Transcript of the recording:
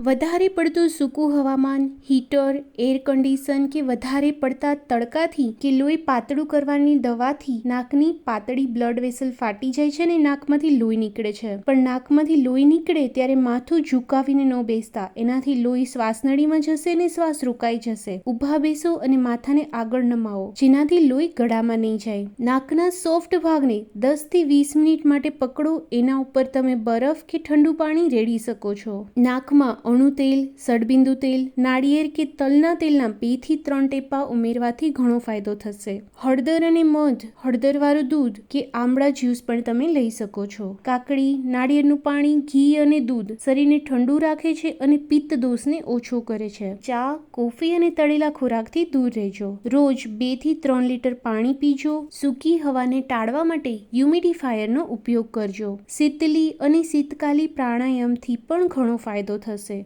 વધારે પડતું સૂકું હવામાન હીટર એર કન્ડિશન કે વધારે પડતા તડકાથી કે લોહી પાતળું કરવાની દવાથી નાકની પાતળી બ્લડ વેસલ ફાટી જાય છે અને નાકમાંથી લોહી નીકળે છે. પણ નાકમાંથી લોહી નીકળે ત્યારે માથું ઝુકાવીને ન બેસતા. એનાથી લોહી શ્વાસનળીમાં જશે અને શ્વાસ રોકાઈ જશે. ઊભા બેસો અને માથાને આગળ નમાવો. જેનાથી લોહી ગળામાં નહીં જાય. નાકના સોફ્ટ ભાગને દસથી વીસ મિનિટ માટે પકડો. એના ઉપર તમે બરફ કે ઠંડુ પાણી રેડી શકો છો. નાકમાં અણુ તેલ સડબિંદુ તેલ, નાળિયેર કે તલના તેલના બેથી ત્રણ ટેપા ઉમેરવાથી ઘણો ફાયદો થશે. હળદર અને મધ, હળદરવાળું દૂધ કે આમળા જ્યુસ પણ તમે લઈ શકો છો. કાકડી, નાળિયેરનું પાણી, ઘી અને દૂધ શરીરને ઠંડુ રાખે છે અને પિત્ત દોષને ઓછો કરે છે. ચા, કોફી અને તળેલા ખોરાકથી દૂર રહેજો. રોજ બેથી ત્રણ લીટર પાણી પીજો. સૂકી હવાને ટાળવા માટે હ્યુમિડિફાયરનો ઉપયોગ કરજો. શીતલી અને શીતકાલી પ્રાણાયામથી પણ ઘણો ફાયદો થશે.